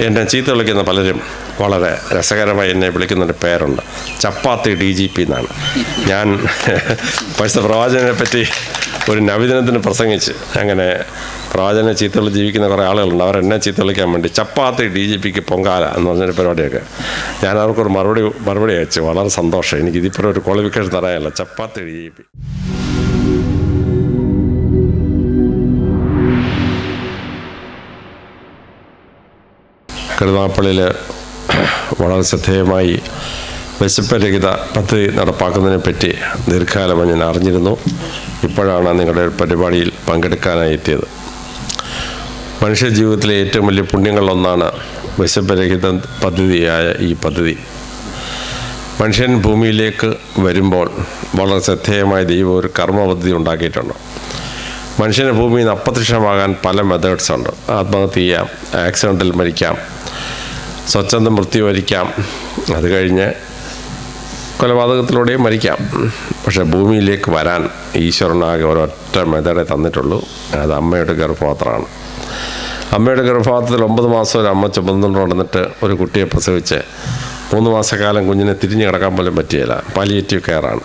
എന്നെ ചീത്ത വിളിക്കുന്ന പലരും വളരെ രസകരമായി എന്നെ വിളിക്കുന്നൊരു പേരുണ്ട്. ചപ്പാത്തി ഡി ജി പി എന്നാണ്. ഞാൻ പരിശുദ്ധ പ്രവാചകനെ പറ്റി ഒരു നവീനത്തിന് പ്രസംഗിച്ച് അങ്ങനെ പ്രവാചകനെ ചീത്ത വിളി ജീവിക്കുന്ന കുറേ ആളുകളുണ്ട്. അവരെന്നെ എന്നെ ചീത്ത വിളിക്കാൻ വേണ്ടി ചപ്പാത്തി ഡി ജി പിക്ക് പൊങ്കാല എന്ന് പറഞ്ഞൊരു പരിപാടിയൊക്കെ ഞാൻ അവർക്കൊരു മറുപടി മറുപടി അയച്ചു. വളരെ സന്തോഷം. എനിക്ക് ഇതിപ്പോൾ ഒരു ക്വാളിഫിക്കേഷൻ തരാനല്ല. ചപ്പാത്തി ഡി ജി പി കരുനാപ്പള്ളിയിൽ വളരെ ശ്രദ്ധേയമായി വിശപ്പരഹിത പദ്ധതി നടപ്പാക്കുന്നതിനെ പറ്റി ദീർഘകാലമായി ഞാൻ അറിഞ്ഞിരുന്നു. ഇപ്പോഴാണ് നിങ്ങളുടെ പരിപാടിയിൽ പങ്കെടുക്കാനായി എത്തിയത് മനുഷ്യ ജീവിതത്തിലെ ഏറ്റവും വലിയ പുണ്യങ്ങളിലൊന്നാണ് വിശപ്പരഹിത പദ്ധതിയായ ഈ പദ്ധതി. മനുഷ്യൻ ഭൂമിയിലേക്ക് വരുമ്പോൾ വളരെ ശ്രദ്ധേയമായ ദൈവം ഒരു കർമ്മ പദ്ധതി ഉണ്ടാക്കിയിട്ടുണ്ട്. മനുഷ്യന് ഭൂമിയിൽ നിന്ന് അപ്രത്യക്ഷമാകാൻ പല മെത്തേഡ്സ് ഉണ്ട്. ആത്മഹത്യ ചെയ്യാം ആക്സിഡന്റിൽ മരിക്കാം സ്വച്ഛന്തം മൃത്യു വരിക്കാം അത് കഴിഞ്ഞ് കൊലപാതകത്തിലൂടെയും മരിക്കാം. പക്ഷേ ഭൂമിയിലേക്ക് വരാൻ ഈശ്വരനാകെ ഒരൊറ്റ മെതടെ തന്നിട്ടുള്ളൂ. അത് അമ്മയുടെ ഗർഭപാത്രമാണ്. അമ്മയുടെ ഗർഭപാത്രത്തിൽ ഒമ്പത് മാസം ഒരു അമ്മ ചുമന്നുകൊണ്ട് നടന്നിട്ട് ഒരു കുട്ടിയെ പ്രസവിച്ച് മൂന്ന് മാസക്കാലം കുഞ്ഞിനെ തിരിഞ്ഞ് കിടക്കാൻ പോലും പറ്റിയില്ല. പാലിയേറ്റീവ് കെയറാണ്.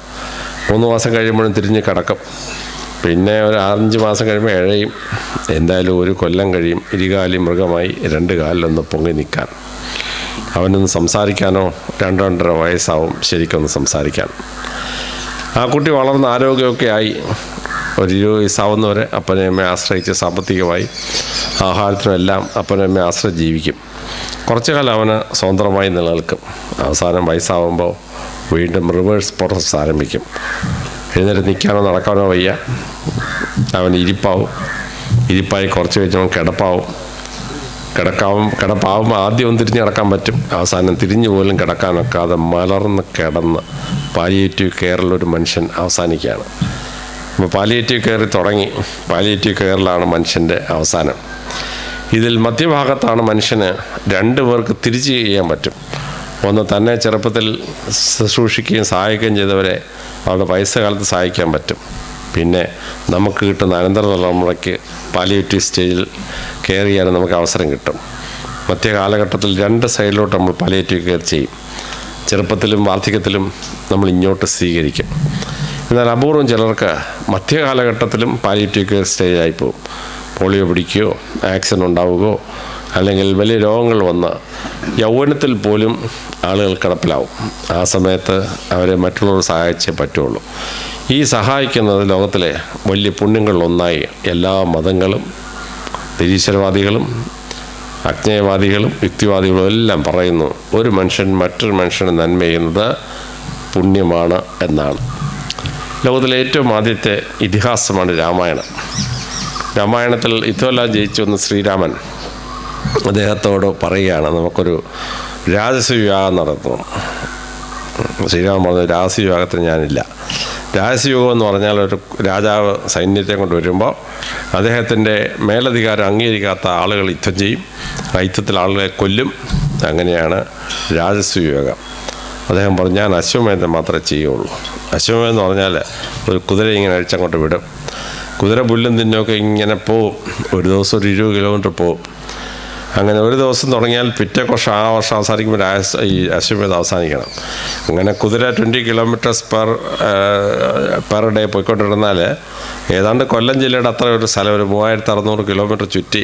മൂന്ന് മാസം കഴിയുമ്പോഴും തിരിഞ്ഞ് കിടക്കും. പിന്നെ ഒരു അഞ്ച് മാസം കഴിയുമ്പോൾ ഇഴയും. എന്തായാലും ഒരു കൊല്ലം കഴിയും. ഇരുകാലി മൃഗമായി രണ്ട് കാലിലൊന്ന് പൊങ്ങി നിൽക്കാൻ. അവനൊന്ന് സംസാരിക്കാനോ രണ്ട് രണ്ടര വയസ്സാവും ശരിക്കൊന്ന് സംസാരിക്കാൻ. ആ കുട്ടി വളർന്ന് ആരോഗ്യമൊക്കെ ആയി. ഒരു ഇരുപത് വയസ്സാവുന്നവരെ അപ്പനെ അമ്മയെ ആശ്രയിച്ച് സാമ്പത്തികമായി ആഹാരത്തിനുമെല്ലാം അപ്പനെ അമ്മയെ ആശ്രയിച്ച് ജീവിക്കും. കുറച്ചു കാലം അവന് സ്വതന്ത്രമായി നിലനിൽക്കും. അവസാനം വയസ്സാവുമ്പോൾ വീണ്ടും റിവേഴ്സ് പ്രോസസ്സ് ആരംഭിക്കും. എഴുന്നേറ്റ് നിൽക്കാനോ നടക്കാനോ വയ്യ. അവൻ ഇരിപ്പാവും. ഇരിപ്പായി കുറച്ച് കഴിഞ്ഞവൻ കിടപ്പാവും. കിടക്കാവും കിടപ്പാവുമ്പോൾ ആദ്യം തിരിഞ്ഞ് കിടക്കാൻ പറ്റും. അവസാനം തിരിഞ്ഞു പോലും കിടക്കാനൊക്കാതെ മലർന്ന് കിടന്ന് പാലിയേറ്റീവ് കെയറിലൊരു മനുഷ്യൻ അവസാനിക്കുകയാണ്. അപ്പോൾ പാലിയേറ്റീവ് കെയറിൽ തുടങ്ങി. പാലിയേറ്റീവ് കെയറിലാണ് മനുഷ്യന്റെ അവസാനം. ഇതിൽ മധ്യഭാഗത്താണ് മനുഷ്യന് രണ്ട് പേർക്ക് തിരിച്ച് ചെയ്യാൻ പറ്റും. ഒന്ന് തന്നെ ചെറുപ്പത്തിൽ ശുശ്രൂഷിക്കുകയും സഹായിക്കുകയും ചെയ്തവരെ അവരുടെ വയസ്സുകാലത്ത് സഹായിക്കാൻ പറ്റും. പിന്നെ നമുക്ക് കിട്ടുന്ന അനന്തര തലമുറയ്ക്ക് പാലിയേറ്റീവ് സ്റ്റേജിൽ കെയർ ചെയ്യാൻ നമുക്ക് അവസരം കിട്ടും. മറ്റേ കാലഘട്ടത്തിൽ രണ്ട് സൈഡിലോട്ട് നമ്മൾ പാലിയേറ്റീവ് കെയർ ചെയ്യും. ചെറുപ്പത്തിലും വാർദ്ധക്യത്തിലും നമ്മൾ ഇങ്ങോട്ട് സ്വീകരിക്കും. എന്നാൽ അപൂർവം ചിലർക്ക് മധ്യകാലഘട്ടത്തിലും പാലിയേറ്റീവ് കെയർ സ്റ്റേജായി പോകും. പോളിയോ പിടിക്കുകയോ ആക്സിഡന്റ് ഉണ്ടാവുകയോ അല്ലെങ്കിൽ വലിയ രോഗങ്ങൾ വന്ന് യൗവനത്തിൽ പോലും ആളുകൾ കിടപ്പിലാവും. ആ സമയത്ത് അവരെ മറ്റുള്ളവർ സഹായിച്ചേ പറ്റുള്ളൂ. ഈ സഹായിക്കുന്നത് ലോകത്തിലെ വലിയ പുണ്യങ്ങളിലൊന്നായി എല്ലാ മതങ്ങളും നിരീശ്വരവാദികളും അജ്ഞേയവാദികളും യുക്തിവാദികളും എല്ലാം പറയുന്നു. ഒരു മനുഷ്യൻ മറ്റൊരു മനുഷ്യന് നന്മ ചെയ്യുന്നത് പുണ്യമാണ് എന്നാണ്. ലോകത്തിലെ ഏറ്റവും ആദ്യത്തെ ഇതിഹാസമാണ് രാമായണം. രാമായണത്തിൽ ഇതെല്ലാം ജയിച്ചു വന്ന ശ്രീരാമൻ അദ്ദേഹത്തോട് പറയുകയാണ്. നമുക്കൊരു രാജസവിവാഹം നടത്തുന്നു ശ്രീരാമൻ പറഞ്ഞു രാജസവിവാഹത്തിന് ഞാനില്ല. രാജസയോഗം എന്ന് പറഞ്ഞാൽ ഒരു രാജാവ് സൈന്യത്തെ കൊണ്ട് വരുമ്പോൾ അദ്ദേഹത്തിന്റെ മേലധികാരം അംഗീകരിക്കാത്ത ആളുകൾ യുദ്ധം ചെയ്യും. ആ യുദ്ധത്തിൽ ആളുകളെ കൊല്ലും. അങ്ങനെയാണ് രാജസവിയോഗം അദ്ദേഹം പറഞ്ഞു ഞാൻ അശ്വമേധം മാത്രമേ ചെയ്യുള്ളൂ. അശ്വമേധം എന്ന് പറഞ്ഞാൽ ഒരു കുതിര ഇങ്ങനെ അഴിച്ചങ്ങോട്ട് വിടും. കുതിര പുല്ലും തിന്നൊക്കെ ഇങ്ങനെ പോവും. ഒരു ദിവസം ഒരു ഇരുപത് കിലോമീറ്റർ പോവും. അങ്ങനെ ഒരു ദിവസം തുടങ്ങിയാൽ പിറ്റേ വർഷം ആ വർഷം അവസാനിക്കുമ്പോൾ ഈ അശ്വമേധം അവസാനിക്കണം. അങ്ങനെ കുതിര twenty kilometres per per day പോയിക്കൊണ്ടിരുന്നാൽ ഏതാണ്ട് കൊല്ലം ജില്ലയുടെ അത്ര ഒരു സ്ഥലം ഒരു മൂവായിരത്തി അറുന്നൂറ് കിലോമീറ്റർ ചുറ്റി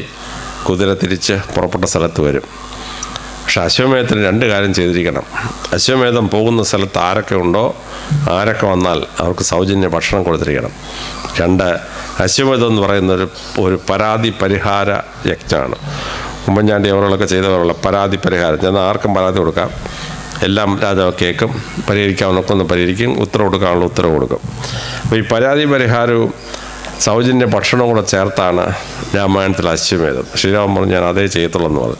കുതിര തിരിച്ച് പുറപ്പെട്ട സ്ഥലത്ത് വരും. പക്ഷെ അശ്വമേധത്തിന് രണ്ട് കാര്യം ചെയ്തിരിക്കണം. അശ്വമേധം പോകുന്ന സ്ഥലത്ത് ആരൊക്കെ ഉണ്ടോ ആരൊക്കെ വന്നാൽ അവർക്ക് സൗജന്യ ഭക്ഷണം കൊടുത്തിരിക്കണം. രണ്ട് അശ്വമേധം എന്ന് പറയുന്ന ഒരു ഒരു പരാതി പരിഹാര യജ്ഞമാണ് ഉമ്മൻചാണ്ടി അവരുകളൊക്കെ ചെയ്തവരുള്ള പരാതി പരിഹാരം. ചെന്നാൽ ആർക്കും പരാതി കൊടുക്കാം. എല്ലാം രാജാവ് കേൾക്കും. പരിഹരിക്കാവുന്നൊക്കെ ഒന്ന് പരിഹരിക്കും. ഉത്തരവ് കൊടുക്കാനുള്ള ഉത്തരവ് കൊടുക്കും. അപ്പോൾ ഈ പരാതി പരിഹാരവും സൗജന്യ ഭക്ഷണവും കൂടെ ചേർത്താണ് രാമായണത്തിൽ അശ്വമേധം. ശ്രീരാമൻ പറഞ്ഞു ഞാൻ അതേ ചെയ്യത്തുള്ളൂ എന്ന് പറഞ്ഞു.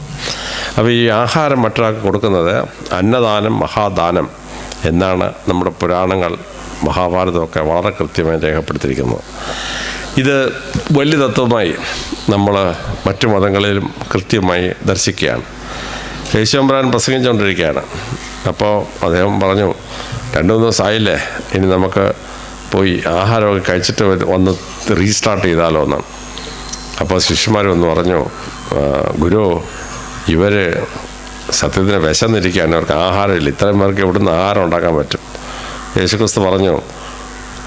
അപ്പോൾ ഈ ആഹാരം മറ്റൊരാൾക്ക് കൊടുക്കുന്നത് അന്നദാനം മഹാദാനം എന്നാണ് നമ്മുടെ പുരാണങ്ങൾ മഹാഭാരതമൊക്കെ വളരെ കൃത്യമായി രേഖപ്പെടുത്തിയിരിക്കുന്നത്. ഇത് വലിയ തത്വമായി നമ്മൾ മറ്റു മതങ്ങളിലും കൃത്യമായി ദർശിക്കുകയാണ്. യേശുമ്പരാൻ പ്രസംഗിച്ചുകൊണ്ടിരിക്കുകയാണ് അപ്പോൾ അദ്ദേഹം പറഞ്ഞു രണ്ടു മൂന്ന് ദിവസമായില്ലേ ഇനി നമുക്ക് പോയി ആഹാരമൊക്കെ കഴിച്ചിട്ട് വന്ന് റീസ്റ്റാർട്ട് ചെയ്താലോ എന്നാണ് അപ്പോൾ ശിഷ്യന്മാർ വന്ന് പറഞ്ഞു ഗുരു ഇവർ സത്യത്തിന് വിശന്നിരിക്കുകയാണ്. അവർക്ക് ആഹാരമില്ല. ഇത്രയും പേർക്ക് ഇവിടുന്ന് ആഹാരം ഉണ്ടാക്കാൻ പറ്റും. യേശുക്രിസ്തു പറഞ്ഞു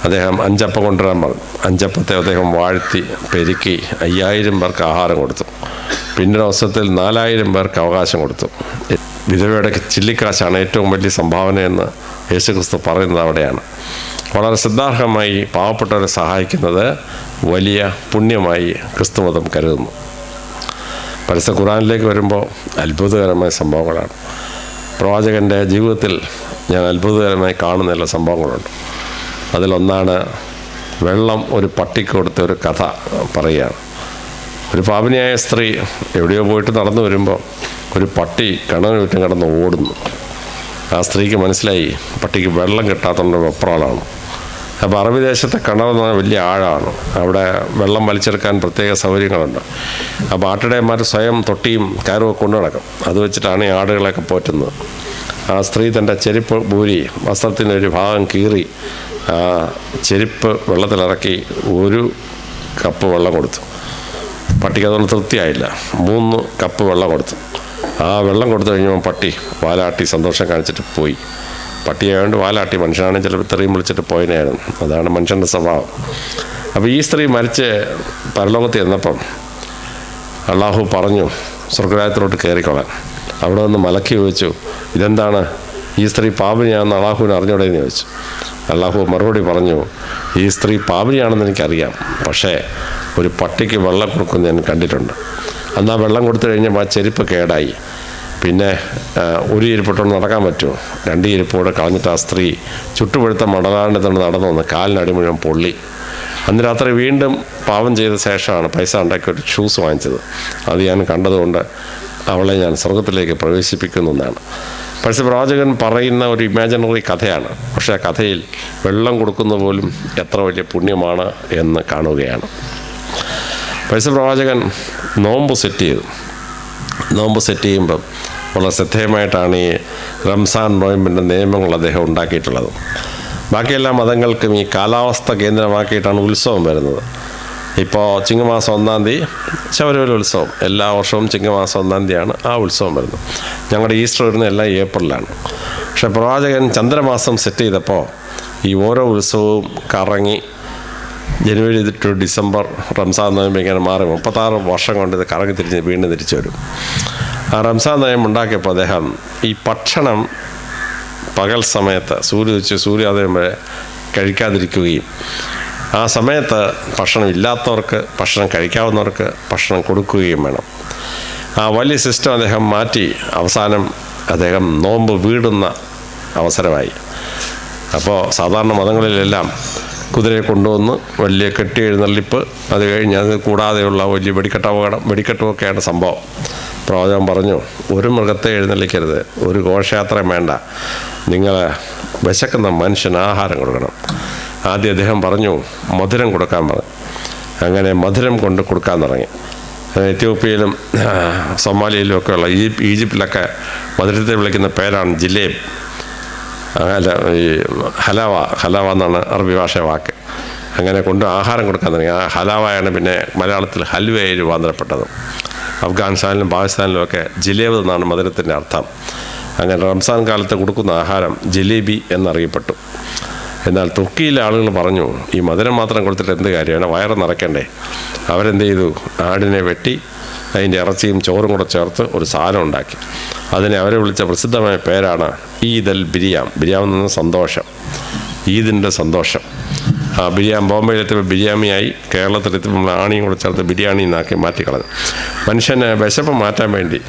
അദ്ദേഹം അഞ്ചപ്പം കൊണ്ടുവരാൻ പറഞ്ഞു. അഞ്ചപ്പത്തെ അദ്ദേഹം വാഴ്ത്തി പെരുക്കി അയ്യായിരം പേർക്ക് ആഹാരം കൊടുത്തു. പിന്നീട് അവസരത്തിൽ നാലായിരം പേർക്ക് അവകാശം കൊടുത്തു. വിധവയുടെ ചില്ലിക്കാശാണ് ഏറ്റവും വലിയ സംഭാവനയെന്ന് യേശുക്രിസ്തു പറയുന്നത് അവിടെയാണ്. വളരെ ശ്രദ്ധാർഹമായി പാവപ്പെട്ടവരെ സഹായിക്കുന്നത് വലിയ പുണ്യമായി ക്രിസ്തുമതം കരുതുന്നു. പരസ്യ ഖുറാനിലേക്ക് വരുമ്പോൾ അത്ഭുതകരമായ സംഭവങ്ങളാണ്. പ്രവാചകന്റെ ജീവിതത്തിൽ ഞാൻ അത്ഭുതകരമായി കാണുന്ന എല്ലാ സംഭവങ്ങളുണ്ട്. അതിലൊന്നാണ് വെള്ളം ഒരു പട്ടിക്ക് കൊടുത്ത ഒരു കഥ പറയുകയാണ് ഒരു പാപനിയായ സ്ത്രീ എവിടെയോ പോയിട്ട് നടന്നു വരുമ്പോൾ ഒരു പട്ടി കിണറിന് ചുറ്റും കിടന്ന് ഓടുന്നു. ആ സ്ത്രീക്ക് മനസ്സിലായി പട്ടിക്ക് വെള്ളം കിട്ടാത്തതുകൊണ്ട് വെപ്രാളാണ്. അപ്പോൾ അറബി ദേശത്തെ കിണറെന്ന് പറഞ്ഞാൽ വലിയ ആഴമാണ് അവിടെ വെള്ളം വലിച്ചെടുക്കാൻ പ്രത്യേക സൗകര്യങ്ങളുണ്ട്. അപ്പോൾ ആട്ടിടയന്മാർ സ്വയം തൊട്ടിയും കയറും കൊണ്ടു നടക്കും അത് വെച്ചിട്ടാണ് ഈ ആടുകളെയൊക്കെ പോറ്റുന്നത്. ആ സ്ത്രീ തന്റെ ചെരുപ്പ് പൂരി വസ്ത്രത്തിന്റെ ഒരു ഭാഗം കീറി ചെരുപ്പ് വെള്ളത്തിലിറക്കി ഒരു കപ്പ് വെള്ളം കൊടുത്തു. പട്ടിക്ക് അതുകൊണ്ട് തൃപ്തിയായില്ല. മൂന്ന് കപ്പ് വെള്ളം കൊടുത്തു. ആ വെള്ളം കൊടുത്തു കഴിഞ്ഞപ്പോൾ പട്ടി വാലാട്ടി സന്തോഷം കാണിച്ചിട്ട് പോയി. പട്ടിയായതുകൊണ്ട് വാലാട്ടി മനുഷ്യനാണെങ്കിൽ ചിലപ്പോൾ തെറിയും വിളിച്ചിട്ട് പോയനായിരുന്നു. അതാണ് മനുഷ്യന്റെ സ്വഭാവം. അപ്പോൾ ഈ സ്ത്രീ മരിച്ച് പരലോകത്ത് ചെന്നപ്പം അള്ളാഹു പറഞ്ഞു സ്വർഗരാജത്തിലോട്ട് കയറിക്കൊള്ളാൻ. അവിടെ നിന്ന് മലക്കി ചോദിച്ചു ഇതെന്താണ്? ഈ സ്ത്രീ പാപിനിയാണെന്ന് അള്ളാഹുവിനെ അറിഞ്ഞൂടെന്ന് ചോദിച്ചു. അള്ളാഹു മറുപടി പറഞ്ഞു ഈ സ്ത്രീ പാപിനിയാണെന്ന് എനിക്കറിയാം. പക്ഷേ ഒരു പട്ടിക്ക് വെള്ളം കൊടുക്കുന്ന ഞാൻ കണ്ടിട്ടുണ്ട്. അന്ന് ആ വെള്ളം കൊടുത്തു കഴിഞ്ഞപ്പോൾ ആ ചെരുപ്പ് കേടായി. പിന്നെ ഒരു ഇരിപ്പിട്ടോണ്ട് നടക്കാൻ പറ്റുമോ? രണ്ട് ഇരിപ്പോടെ കളഞ്ഞിട്ട് ആ സ്ത്രീ ചുട്ടുപഴുത്ത മടലാണ്ട് തന്നെ നടന്നു വന്ന് കാലിനടി മുഴുവൻ പൊള്ളി. അന്ന് രാത്രി വീണ്ടും പാവം ചെയ്ത ശേഷമാണ് പൈസ ഉണ്ടാക്കി ഒരു ഷൂസ് വാങ്ങിച്ചത്. അത് ഞാൻ കണ്ടതുകൊണ്ട് അവളെ ഞാൻ സ്വർഗത്തിലേക്ക് പ്രവേശിപ്പിക്കുന്നു എന്നാണ്. പക്ഷേ പ്രവാചകൻ പറയുന്ന ഒരു ഇമാജിനറി കഥയാണ്. പക്ഷേ ആ കഥയിൽ വെള്ളം കൊടുക്കുന്ന പോലും എത്ര വലിയ പുണ്യമാണ് എന്ന് കാണുകയാണ്. പരസ്യപ്രവാചകൻ പ്രവാചകൻ നോമ്പ് സെറ്റ് ചെയ്തു. നോമ്പ് സെറ്റ് ചെയ്യുമ്പം വളരെ ശ്രദ്ധേയമായിട്ടാണ് ഈ റംസാൻ നോയമ്പിന്റെ നിയമങ്ങൾ അദ്ദേഹം ഉണ്ടാക്കിയിട്ടുള്ളത്. ബാക്കിയെല്ലാ മതങ്ങൾക്കും ഈ കാലാവസ്ഥ കേന്ദ്രമാക്കിയിട്ടാണ് ഉത്സവം വരുന്നത്. ഇപ്പോൾ ചിങ്ങമാസം ഒന്നാം തീയതി ശബരിമല ഉത്സവം. എല്ലാ വർഷവും ചിങ്ങമാസം ഒന്നാം തീയതിയാണ് ആ ഉത്സവം വരുന്നത്. ഞങ്ങളുടെ ഈസ്റ്റർ വരുന്നത് എല്ലാം ഏപ്രിലാണ്. പക്ഷേ പ്രവാചകൻ ചന്ദ്രമാസം സെറ്റ് ചെയ്തപ്പോൾ ഈ ഓരോ ഉത്സവവും കറങ്ങി ജനുവരി ടു ഡിസംബർ റംസാൻ നോയമ്പ് ഇങ്ങനെ മാറി മുപ്പത്താറ് വർഷം കൊണ്ട് ഇത് കറങ്ങി തിരിഞ്ഞ് വീണ്ടും തിരിച്ചു വരും. ആ റംസാൻ നോയമ്പ് ഉണ്ടാക്കിയപ്പോൾ അദ്ദേഹം ഈ ഭക്ഷണം പകൽ സമയത്ത് സൂര്യ ഉച്ച സൂര്യോദയം വരെ കഴിക്കാതിരിക്കുകയും ആ സമയത്ത് ഭക്ഷണം ഇല്ലാത്തവർക്ക് ഭക്ഷണം കഴിക്കാവുന്നവർക്ക് ഭക്ഷണം കൊടുക്കുകയും വേണം. ആ വലിയ സിസ്റ്റം അദ്ദേഹം മാറ്റി. അവസാനം അദ്ദേഹം നോമ്പ് വീടുന്ന അവസരമായി. അപ്പോൾ സാധാരണ മതങ്ങളിലെല്ലാം കുതിരയെ കൊണ്ടുവന്ന് വലിയ കെട്ടി എഴുന്നള്ളിപ്പ് അത് കഴിഞ്ഞ് അത് കൂടാതെയുള്ള വലിയ വെടിക്കെട്ട് അപകടം വെടിക്കെട്ടുമൊക്കെയാണ് സംഭവം. പ്രവചനം പറഞ്ഞു ഒരു മൃഗത്തെ എഴുന്നള്ളിക്കരുത്. ഒരു ഘോഷയാത്ര വേണ്ട. നിങ്ങൾ വിശക്കുന്ന മനുഷ്യന് ആഹാരം കൊടുക്കണം. ആദ്യം അദ്ദേഹം പറഞ്ഞു മധുരം കൊടുക്കാൻ പറഞ്ഞു. അങ്ങനെ മധുരം കൊണ്ട് കൊടുക്കാൻ തുടങ്ങി. എത്യോപ്യയിലും സൊമാലിയയിലും ഒക്കെ ഉള്ള ഈ ഈജിപ്തിലൊക്കെ മധുരത്തെ വിളിക്കുന്ന പേരാണ് ജിലേബ്. അല്ല ഈ ഹലാവ ഹലാവ എന്നാണ് അറബി ഭാഷ വാക്ക്. അങ്ങനെ കൊണ്ട് ആഹാരം കൊടുക്കാൻ തുടങ്ങി. ആ ഹലാവയാണ് പിന്നെ മലയാളത്തിൽ ഹൽവയായി രൂപാന്തരപ്പെട്ടത്. അഫ്ഗാനിസ്ഥാനിലും പാകിസ്ഥാനിലും ഒക്കെ ജിലേബ് എന്നാണ് മധുരത്തിന്റെ അർത്ഥം. അങ്ങനെ റംസാൻ കാലത്ത് കൊടുക്കുന്ന ആഹാരം ജിലേബി എന്നറിയപ്പെട്ടു. എന്നാൽ തുർക്കിയിലെ ആളുകൾ പറഞ്ഞു ഈ മധുരം മാത്രം കൊടുത്തിട്ട് എന്ത് കാര്യമാണ്? വയറ് നിറയ്ക്കണ്ടേ? അവരെന്ത് ചെയ്തു? ആടിനെ വെട്ടി അതിന്റെ ഇറച്ചിയും ചോറും കൂടെ ചേർത്ത് ഒരു സാധനം ഉണ്ടാക്കി. അതിനെ അവരെ വിളിച്ച പ്രസിദ്ധമായ പേരാണ് ഈദൽ ബിരിയാം. ബിരിയാം എന്ന് സന്തോഷം. ഈദിന്റെ സന്തോഷം. ആ ബിരിയാം ബോംബെയിലെത്തിയപ്പോൾ ബിരിയാണിയായി കേരളത്തിലെത്തിയപ്പോൾ നമ്മൾ ആണിയും കൂടെ ചേർത്ത് ബിരിയാണി എന്നാക്കി മാറ്റിക്കളഞ്ഞു. മനുഷ്യനെ വിശപ്പ് മാറ്റാൻ വേണ്ടി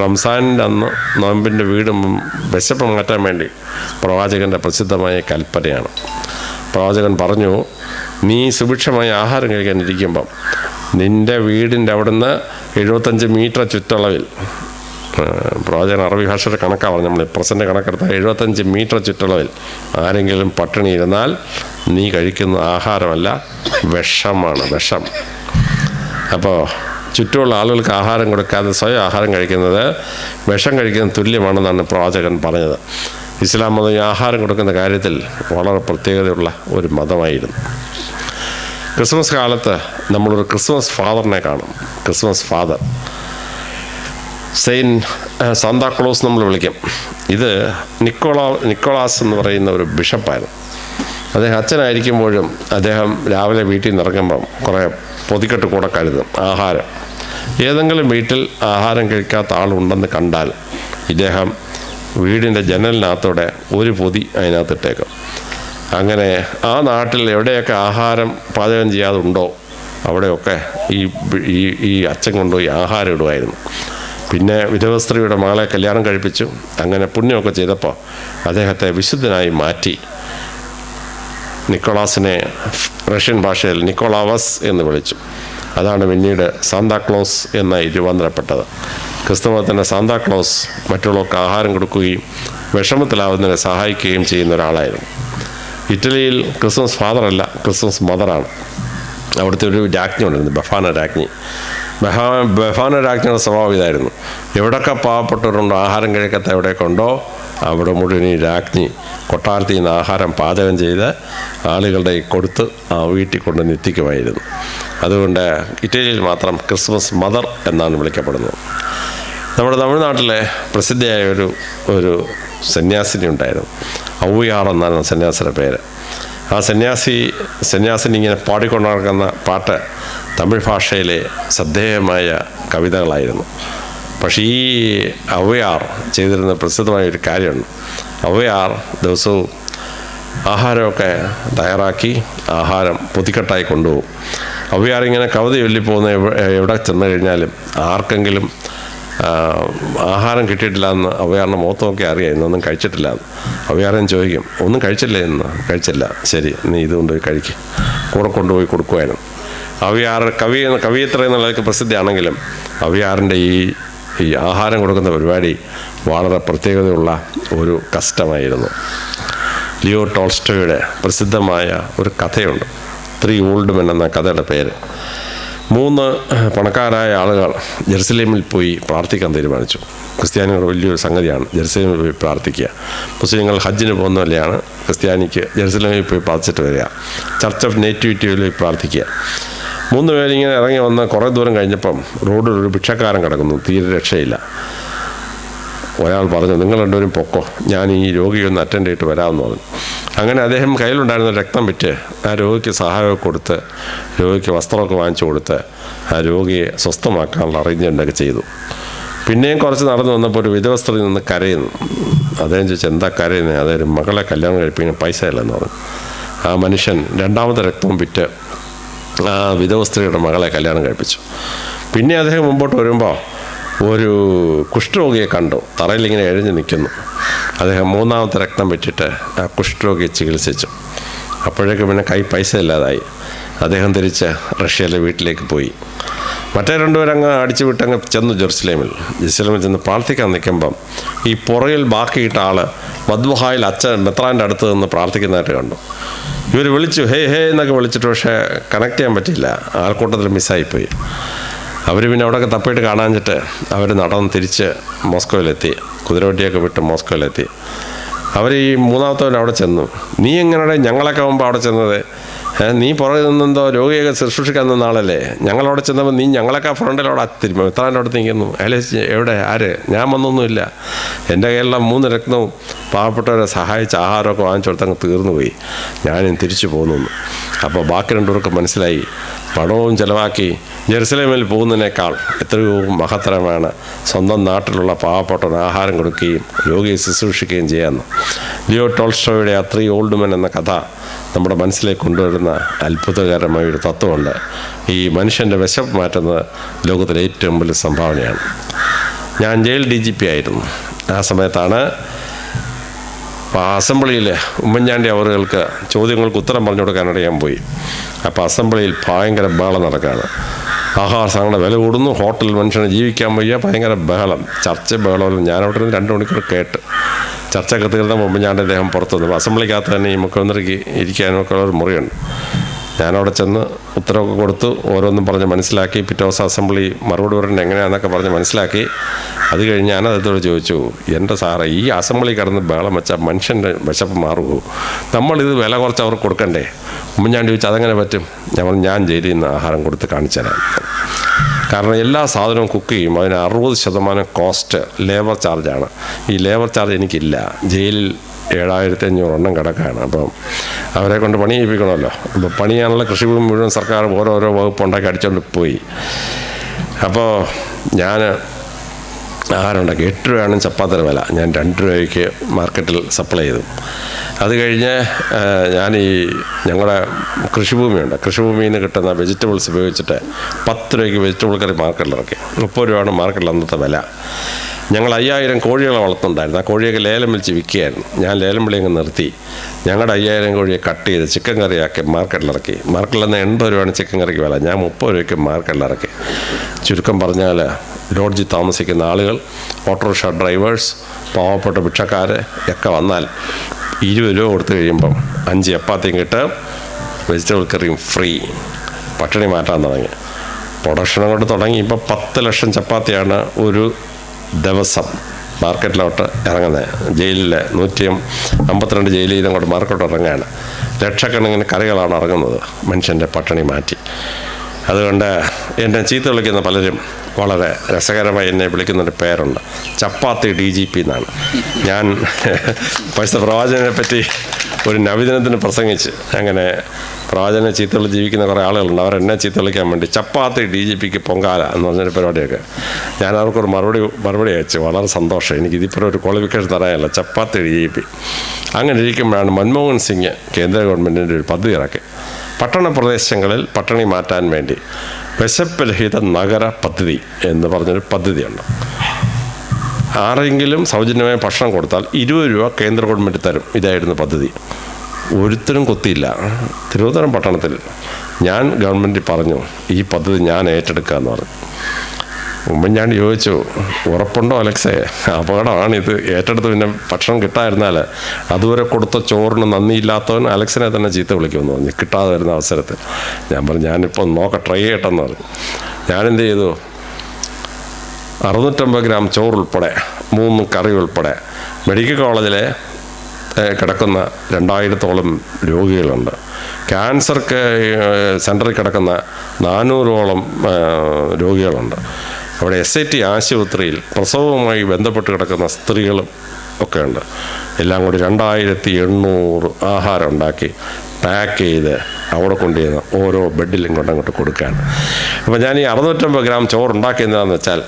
റംസാനിന്റെ അന്ന് നോമ്പിന്റെ വീടും വിശപ്പ് മാറ്റാൻ വേണ്ടി പ്രവാചകന്റെ പ്രസിദ്ധമായ കൽപ്പനയാണ്. പ്രവാചകൻ പറഞ്ഞു നീ സുഭിക്ഷമായ ആഹാരം കഴിക്കാൻ ഇരിക്കുമ്പം നിന്റെ വീടിന്റെ അവിടുന്ന് എഴുപത്തഞ്ച് മീറ്റർ ചുറ്റളവിൽ പ്രവാചകൻ അറബി ഭാഷയുടെ കണക്കാണ്. നമ്മൾ പ്രസന്റ് കണക്കെടുത്താൽ എഴുപത്തഞ്ച് മീറ്റർ ചുറ്റളവിൽ ആരെങ്കിലും പട്ടിണി ഇരുന്നാൽ നീ കഴിക്കുന്ന ആഹാരമല്ല വിഷമാണ് വിഷം. അപ്പോൾ ചുറ്റുമുള്ള ആളുകൾക്ക് ആഹാരം കൊടുക്കാതെ സ്വയം ആഹാരം കഴിക്കുന്നത് വിഷം കഴിക്കുന്ന തുല്യമാണെന്നാണ് പ്രവാചകൻ പറഞ്ഞത്. ഇസ്ലാം മതം ആഹാരം കൊടുക്കുന്ന കാര്യത്തിൽ വളരെ പ്രത്യേകതയുള്ള ഒരു മതമായിരുന്നു. ക്രിസ്മസ് കാലത്ത് നമ്മളൊരു ക്രിസ്മസ് ഫാദറിനെ കാണും. Christmas father. സെയിൻ സാന്താക്ലോസ് നമ്മൾ വിളിക്കും. ഇത് നിക്കോളാ നിക്കോളാസ് എന്ന് പറയുന്ന ഒരു ബിഷപ്പായിരുന്നു. അദ്ദേഹം അച്ഛനായിരിക്കുമ്പോഴും അദ്ദേഹം രാവിലെ വീട്ടിൽ നിന്ന് ഇറങ്ങുമ്പം കുറേ പൊതിക്കെട്ട് കൂടെ കരുതും ആഹാരം. ഏതെങ്കിലും വീട്ടിൽ ആഹാരം കഴിക്കാത്ത ആളുണ്ടെന്ന് കണ്ടാൽ ഇദ്ദേഹം വീടിന്റെ ജനലിനകത്തോടെ ഒരു പൊതി അതിനകത്ത് ഇട്ടേക്കും. അങ്ങനെ ആ നാട്ടിൽ എവിടെയൊക്കെ ആഹാരം പാചകം ചെയ്യാതുണ്ടോ അവിടെയൊക്കെ ഈ ഈ അച്ഛൻ കൊണ്ടുപോയി ആഹാരം ഇടുമായിരുന്നു. പിന്നെ വിധവസ്ത്രീയുടെ മകളെ കല്യാണം കഴിപ്പിച്ചു. അങ്ങനെ പുണ്യമൊക്കെ ചെയ്തപ്പോൾ അദ്ദേഹത്തെ വിശുദ്ധനായി മാറ്റി. നിക്കോളാസിനെ റഷ്യൻ ഭാഷയിൽ നിക്കോളാവസ് എന്ന് വിളിച്ചു. അതാണ് പിന്നീട് സാന്താക്ലോസ് എന്നായി രൂപാന്തരപ്പെട്ടത്. ക്രിസ്തുമതത്തിന്റെ സാന്താക്ലോസ് മറ്റുള്ളവർക്ക് ആഹാരം കൊടുക്കുകയും വിഷമത്തിലാവുന്നതിനെ സഹായിക്കുകയും ചെയ്യുന്ന ഒരാളായിരുന്നു. ഇറ്റലിയിൽ ക്രിസ്മസ് ഫാദറല്ല ക്രിസ്മസ് മദറാണ്. അവിടുത്തെ ഒരു രാജ്ഞി ഉണ്ടായിരുന്നു ബഫാന രാജ്ഞി. ബഹാ രാജ്ഞിയുടെ സ്വഭാവം ഇതായിരുന്നു. എവിടെയൊക്കെ പാവപ്പെട്ടവരുണ്ടോ ആഹാരം കഴിക്കാത്ത എവിടെയൊക്കെ ഉണ്ടോ അവിടെ മുഴുവൻ ഈ രാജ്ഞി കൊട്ടാരത്തിൽ നിന്ന് ആഹാരം പാചകം ചെയ്ത് ആളുകളുടെ കൊടുത്ത് ആ വീട്ടിൽ കൊണ്ട് എത്തിക്കുമായിരുന്നു. അതുകൊണ്ട് ഇറ്റലിയിൽ മാത്രം ക്രിസ്മസ് മദർ എന്നാണ് വിളിക്കപ്പെടുന്നത്. നമ്മുടെ തമിഴ്നാട്ടിലെ പ്രസിദ്ധയായ ഒരു ഒരു സന്യാസിനി ഉണ്ടായിരുന്നു. ഔയാർ എന്നാണ് സന്യാസിയുടെ പേര്. ആ സന്യാസി സന്യാസിനി ഇങ്ങനെ പാടിക്കൊണ്ടു നടക്കുന്ന പാട്ട് തമിഴ് ഭാഷയിലെ ശ്രദ്ധേയമായ കവിതകളായിരുന്നു. പക്ഷേ ഈ അവയാർ ചെയ്തിരുന്ന പ്രസിദ്ധമായ ഒരു കാര്യമുണ്ട്. അവയാർ ദിവസവും ആഹാരമൊക്കെ തയ്യാറാക്കി ആഹാരം പൊതിക്കെട്ടായി കൊണ്ടുപോകും. അവയാർ ഇങ്ങനെ കവിത ചൊല്ലിപ്പോകുന്ന എവ- എവിടെ ചെന്ന് കഴിഞ്ഞാലും ആർക്കെങ്കിലും ആഹാരം കിട്ടിയിട്ടില്ല എന്ന് അവയാറിന്റെ മുഖത്ത് അറിയാം ഇന്നൊന്നും കഴിച്ചിട്ടില്ല എന്ന്. അവയാറേം ചോദിക്കും ഒന്നും കഴിച്ചില്ലേ? എന്ന്. കഴിച്ചില്ല. ശരി നീ ഇത് കൊണ്ടുപോയി കഴിക്കും. കൂടെ കൊണ്ടുപോയി കൊടുക്കുമായിരുന്നു അവയാർ കവി കവിയത്ര എന്നുള്ളതൊക്കെ പ്രസിദ്ധിയാണെങ്കിലും അവിയാറിന്റെ ഈ ഈ ആഹാരം കൊടുക്കുന്ന പരിപാടി വളരെ പ്രത്യേകതയുള്ള ഒരു കഷ്ടമായിരുന്നു. ലിയോ ടോൾസ്റ്റോയുടെ പ്രസിദ്ധമായ ഒരു കഥയുണ്ട്. ത്രീ ഓൾഡ് മെൻ എന്ന കഥയുടെ പേര്. മൂന്ന് പണക്കാരായ ആളുകൾ ജെറുസലേമിൽ പോയി പ്രാർത്ഥിക്കാൻ തീരുമാനിച്ചു. ക്രിസ്ത്യാനികളുടെ വലിയൊരു സംഗതിയാണ് ജെറുസലേമിൽ പോയി പ്രാർത്ഥിക്കുക. മുസ്ലിങ്ങൾ ഹജ്ജിന് പോകുന്ന പോലെയാണ് ക്രിസ്ത്യാനിക്ക് ജെറുസലേമിൽ പോയി പ്രാർത്ഥിച്ചിട്ട് വരിക. ചർച്ച് ഓഫ് നേറ്റിവിറ്റിയിൽ പോയി പ്രാർത്ഥിക്കുക. മൂന്ന് പേരിങ്ങനെ ഇറങ്ങി വന്ന് കുറേ ദൂരം കഴിഞ്ഞപ്പം റോഡിൽ ഒരു ഭിക്ഷക്കാരൻ കിടക്കുന്നു. തീരെ രക്ഷയില്ല. ഒരാൾ പറഞ്ഞു നിങ്ങൾ രണ്ടുപേരും പൊക്കോ. ഞാൻ ഈ രോഗിയൊന്ന് അറ്റൻഡ് ചെയ്തിട്ട് വരാമെന്ന് പറഞ്ഞു. അങ്ങനെ അദ്ദേഹം കയ്യിലുണ്ടായിരുന്ന രക്തം വിറ്റ് ആ രോഗിക്ക് സഹായമൊക്കെ കൊടുത്ത് രോഗിക്ക് വസ്ത്രമൊക്കെ വാങ്ങിച്ചു കൊടുത്ത് ആ രോഗിയെ സ്വസ്ഥമാക്കാനുള്ള അറേഞ്ച്മെന്റൊക്കെ ചെയ്തു. പിന്നെയും കുറച്ച് നടന്നു വന്നപ്പോൾ ഒരു വിധവസ്ത്രയിൽ നിന്ന് കരയുന്നു. അദ്ദേഹം ചോദിച്ചു എന്താ കരയുന്നത് അതായത് മകളെ കല്യാണം കഴിപ്പിക്കുന്ന പൈസ ഇല്ലെന്ന് പറഞ്ഞു. ആ മനുഷ്യൻ രണ്ടാമത്തെ രക്തം വിറ്റ് ആ വിധവസ്ത്രീയുടെ മകളെ കല്യാണം കഴിപ്പിച്ചു. പിന്നെ അദ്ദേഹം മുമ്പോട്ട് വരുമ്പോൾ ഒരു കുഷ്ഠരോഗിയെ കണ്ടു. തറയിലിങ്ങനെ എഴുതി നിൽക്കുന്നു. അദ്ദേഹം മൂന്നാമത്തെ രക്തം വെച്ചിട്ട് ആ കുഷ്ഠരോഗിയെ ചികിത്സിച്ചു. അപ്പോഴേക്കും പിന്നെ കൈ പൈസ ഇല്ലാതായി. അദ്ദേഹം തിരിച്ച് റഷ്യയിലെ വീട്ടിലേക്ക് പോയി. മറ്റേ രണ്ടുപേരങ്ങ് അടിച്ചു വിട്ടങ്ങ് ചെന്നു ജെറുസലേമിൽ. ജെറുസലേമിൽ ചെന്ന് പ്രാർത്ഥിക്കാൻ നിൽക്കുമ്പം ഈ പുറകിൽ ബാക്കിയിട്ട ആൾ മദ്വഹായിൽ അച്ഛൻ മെത്രാന്റെ അടുത്ത് നിന്ന് പ്രാർത്ഥിക്കുന്നതായിട്ട് കണ്ടു. ഇവർ വിളിച്ചു ഹേ ഹേ എന്നൊക്കെ വിളിച്ചിട്ട് പക്ഷേ കണക്ട് ചെയ്യാൻ പറ്റിയില്ല. ആൾക്കൂട്ടത്തിൽ മിസ്സായിപ്പോയി അവർ പിന്നെ അവിടെയൊക്കെ തപ്പിയിട്ട് കാണാഞ്ഞിട്ട് അവർ നടന്ന് തിരിച്ച് മോസ്കോയിലെത്തി. കുതിരവട്ടിയൊക്കെ വിട്ട് മോസ്കോയിലെത്തി. അവർ ഈ മൂന്നാമത്തവൻ അവിടെ ചെന്നു. നീ എങ്ങനെയാണ് ഞങ്ങളൊക്കെ മുമ്പ് അവിടെ ചെന്നത്? നീ പുറകിൽ നിന്നെന്തോ രോഗിയൊക്കെ ശുശ്രൂഷിക്കാൻ നിന്ന ഞങ്ങളവിടെ ചെന്നപ്പോൾ നീ ഞങ്ങളൊക്കെ ഫ്രണ്ടിലവിടെ തിരുമ്പോ എത്രാന്റെ അവിടെ നിൽക്കുന്നു അയാളെ എവിടെ? ആര്? ഞാൻ വന്നൊന്നുമില്ല. എന്റെ കയ്യിലുള്ള മൂന്ന് രക്തവും പാവപ്പെട്ടവരെ സഹായിച്ച് ആഹാരമൊക്കെ വാങ്ങിച്ചു കൊടുത്തങ്ങ് തീർന്നു പോയി. ഞാനും തിരിച്ചു പോന്നു. അപ്പോൾ ബാക്കി രണ്ടുപേർക്ക് മനസ്സിലായി. പണവും ചിലവാക്കി. ജെറുസലേമിൽ പോകുന്നതിനേക്കാൾ എത്രയോ മഹത്തരമാണ് സ്വന്തം നാട്ടിലുള്ള പാവപ്പെട്ടവന് ആഹാരം കൊടുക്കുകയും രോഗിയെ ശുശ്രൂഷിക്കുകയും ചെയ്യാമെന്ന് ലിയോ ടോൾസ്റ്റോയുടെ ആ ത്രീ ഓൾഡ് മെൻ എന്ന കഥ നമ്മുടെ മനസ്സിലേക്ക് കൊണ്ടുവരുന്ന അത്ഭുതകരമായ ഒരു തത്വമുണ്ട്. ഈ മനുഷ്യന്റെ വിശപ്പ് മാറ്റുന്നത് ലോകത്തിലെ ഏറ്റവും വലിയ സംഭാവനയാണ്. ഞാൻ ജയിൽ ഡി ജി പി ആയിരുന്നു. ആ സമയത്താണ് അപ്പോൾ അസംബ്ലിയിൽ ഉമ്മൻചാണ്ടി അവറുകൾക്ക് ചോദ്യങ്ങൾക്ക് ഉത്തരം പറഞ്ഞു കൊടുക്കാനായിട്ട് ഞാൻ പോയി. അപ്പോൾ അസംബ്ലിയിൽ ഭയങ്കര ബഹളം നടക്കുകയാണ്. ആഹാര സാധനങ്ങളുടെ വില കൂടുന്നു. ഹോട്ടൽ മനുഷ്യനെ ജീവിക്കാൻ വയ്യ. ഭയങ്കര ബഹളം. ചർച്ച ബഹളം ഞാനവിടെ നിന്ന് രണ്ട് മണിക്കൂർ കേട്ട് ചർച്ച കത്തുകളുടെ മുമ്പ് ഞാൻ അദ്ദേഹം പുറത്തു വന്നു അസംബ്ലിക്കകത്ത് തന്നെ ഈ മുഖ്യമന്ത്രിക്ക് ഇരിക്കാനൊക്കെ ഉള്ള ഒരു മുറിയുണ്ട്. ഞാനവിടെ ചെന്ന് ഉത്തരവൊക്കെ കൊടുത്തു ഓരോന്നും പറഞ്ഞ് മനസ്സിലാക്കി. പിറ്റേ ദിവസം അസംബ്ലി മറുപടി പറഞ്ഞ് എങ്ങനെയാണെന്നൊക്കെ പറഞ്ഞ് മനസ്സിലാക്കി. അത് കഴിഞ്ഞ് ഞാൻ അദ്ദേഹത്തോട് ചോദിച്ചു എന്റെ സാറേ ഈ അസംബ്ലി കിടന്ന് ബഹളം വെച്ചാൽ മനുഷ്യന്റെ വിശപ്പ് മാറുമോ നമ്മളിത് വില കുറച്ച് അവർക്ക് കൊടുക്കണ്ടേ ഉമ്മൻചാണ്ടി ചോദിച്ചു അതെങ്ങനെ പറ്റും? ഞങ്ങൾ ഞാൻ ജയിലിൽ നിന്ന് ആഹാരം കൊടുത്ത് കാണിച്ചു കാരണം എല്ലാ സാധനവും കുക്ക് ചെയ്യും അതിന് അറുപത് ശതമാനം കോസ്റ്റ് ലേബർ ചാർജാണ്. ഈ ലേബർ ചാർജ് എനിക്കില്ല. ജയിലിൽ ഏഴായിരത്തി അഞ്ഞൂറെണ്ണം കിടക്കുകയാണ് അപ്പം അവരെ കൊണ്ട് പണി ചെയ്യിപ്പിക്കണമല്ലോ. അപ്പോൾ പണിയാനുള്ള കൃഷിഭൂമി മുഴുവൻ സർക്കാർ ഓരോരോ വകുപ്പ് ഉണ്ടാക്കി അടിച്ചുകൊണ്ട് പോയി. അപ്പോൾ ഞാൻ ആഹാരമുണ്ടാക്കി. എട്ട് രൂപയാണ് ചപ്പാത്തിയുടെ വില. ഞാൻ രണ്ട് രൂപയ്ക്ക് മാർക്കറ്റിൽ സപ്ലൈ ചെയ്തു. അത് കഴിഞ്ഞ് ഞാൻ ഈ ഞങ്ങളുടെ കൃഷിഭൂമിയുണ്ട് കൃഷിഭൂമിയിൽ നിന്ന് കിട്ടുന്ന വെജിറ്റബിൾസ് ഉപയോഗിച്ചിട്ട് പത്ത് രൂപയ്ക്ക് വെജിറ്റബിൾ കറി മാർക്കറ്റിൽ ഇറക്കി മുപ്പത് രൂപയാണ് മാർക്കറ്റിൽ അന്നത്തെ വില. ഞങ്ങൾ അയ്യായിരം കോഴികളെ വളർത്തുന്നുണ്ടായിരുന്നു. ആ കോഴിയൊക്കെ ലേലം വിളിച്ച് വിൽക്കുകയായിരുന്നു. ഞാൻ ലേലം വിളി അങ്ങ് നിർത്തി. ഞങ്ങളുടെ അയ്യായിരം കോഴിയെ കട്ട് ചെയ്ത് ചിക്കൻ കറിയാക്കി മാർക്കറ്റിലിറക്കി മാർക്കറ്റിൽ നിന്ന് എൺപത് രൂപയാണ് ചിക്കൻ കറിക്ക് വില. ഞാൻ മുപ്പത് രൂപയ്ക്ക് മാർക്കറ്റിലിറക്കി ചുരുക്കം പറഞ്ഞാൽ ലോഡ്ജിൽ താമസിക്കുന്ന ആളുകൾ ഓട്ടോറിക്ഷ ഡ്രൈവേഴ്സ് പാവപ്പെട്ട ഭിക്ഷക്കാർ ഒക്കെ വന്നാൽ ഇരുപത് രൂപ കൊടുത്തു കഴിയുമ്പം അഞ്ച് ചപ്പാത്തിയും കിട്ടും വെജിറ്റബിൾ കറിയും ഫ്രീ. പട്ടിണി മാറ്റാൻ തുടങ്ങി. പ്രൊഡക്ഷൻ കൊണ്ട് തുടങ്ങി. ഇപ്പം പത്ത് ലക്ഷം ചപ്പാത്തിയാണ് ഒരു ദിവസം മാർക്കറ്റിലോട്ട് ഇറങ്ങുന്നത് ജയിലിലെ നൂറ്റിയും അമ്പത്തിരണ്ട് ജയിലിൽ ഇതങ്ങോട്ട് മാർക്കറ്റ് ഇറങ്ങുകയാണ്. ലക്ഷക്കണക്കിന് കറികളാണ് ഇറങ്ങുന്നത് മനുഷ്യന്റെ പട്ടിണി മാറ്റി. അതുകൊണ്ട് എന്നെ ചീത്ത വിളിക്കുന്ന പലരും വളരെ രസകരമായി എന്നെ വിളിക്കുന്നൊരു പേരുണ്ട്. ചപ്പാത്തി ഡി ജി പി എന്നാണ്. ഞാൻ പൈസ പ്രവാചകനെ പറ്റി ഒരു നവീദിനത്തിന് പ്രസംഗിച്ച് അങ്ങനെ പ്രവാചന ചീത്തകളിൽ ജീവിക്കുന്ന കുറേ ആളുകളുണ്ട്. അവരെന്നെ ചീത്തളിക്കാൻ ചീത്ത വേണ്ടി ചപ്പാത്തി ഡി ജി പിക്ക് പൊങ്കാല എന്ന് പറഞ്ഞൊരു പരിപാടിയൊക്കെ. ഞാൻ അവർക്കൊരു മറുപടി മറുപടി അയച്ചു വളരെ സന്തോഷം. എനിക്ക് ഇതിപ്പോൾ ഒരു qualification തരാനല്ല. Chapati D G P. അങ്ങനെ ഇരിക്കുമ്പോഴാണ് മൻമോഹൻ സിംഗ് കേന്ദ്ര ഗവൺമെന്റിന്റെ ഒരു പദ്ധതി ഇറക്കി. പട്ടണ പ്രദേശങ്ങളിൽ പട്ടിണി മാറ്റാൻ വേണ്ടി വിശപ്പ് രഹിത നഗര പദ്ധതി എന്ന് പറഞ്ഞൊരു പദ്ധതിയുണ്ട്. ആരെങ്കിലും സൗജന്യമായ ഭക്ഷണം കൊടുത്താൽ ഇരുപത് രൂപ കേന്ദ്ര ഗവൺമെന്റ് തരും. ഇതായിരുന്നു പദ്ധതി. ഒരുത്തരും കൊത്തിയില്ല. തിരുവനന്തപുരം പട്ടണത്തിൽ ഞാൻ ഗവൺമെന്റിൽ പറഞ്ഞു ഈ പദ്ധതി ഞാൻ ഏറ്റെടുക്കുക എന്ന് പറഞ്ഞു. ഞാൻ ചോദിച്ചു ഉറപ്പുണ്ടോ അലക്സേ? അപകടമാണിത്. ഏറ്റെടുത്ത് പിന്നെ ഭക്ഷണം കിട്ടാതിരുന്നാൽ അതുവരെ കൊടുത്ത ചോറിന് നന്ദിയില്ലാത്തവൻ അലക്സിനെ തന്നെ ചീത്ത വിളിക്കുമെന്ന് പറഞ്ഞു. കിട്ടാതെ വരുന്ന അവസരത്തിൽ. ഞാൻ പറഞ്ഞു ഞാനിപ്പോൾ നോക്ക ട്രൈ ചെയ്യട്ടെന്ന് പറഞ്ഞു. ഞാനെന്ത് ചെയ്തു? അറുന്നൂറ്റമ്പത് ഗ്രാം ചോറ് ഉൾപ്പെടെ മൂന്ന് കറി ഉൾപ്പെടെ മെഡിക്കൽ കോളേജിലെ കിടക്കുന്ന രണ്ടായിരത്തോളം രോഗികളുണ്ട്. ക്യാൻസർ സെന്ററിൽ കിടക്കുന്ന നാനൂറോളം രോഗികളുണ്ട്. അവിടെ എസ് ഐ ടി ആശുപത്രിയിൽ പ്രസവവുമായി ബന്ധപ്പെട്ട് കിടക്കുന്ന സ്ത്രീകളും ഒക്കെ ഉണ്ട് എല്ലാം കൂടി രണ്ടായിരത്തി എണ്ണൂറ് ആഹാരം ഉണ്ടാക്കി പാക്ക് ചെയ്ത് അവിടെ കൊണ്ടുചെന്ന് ഓരോ ബെഡിലും കൊണ്ടങ്ങോട്ട് കൊടുക്കുകയാണ്. അപ്പോൾ ഞാൻ ഈ അറുന്നൂറ്റമ്പത് ഗ്രാം ചോറ് ഉണ്ടാക്കിയെന്താണെന്ന് വെച്ചാൽ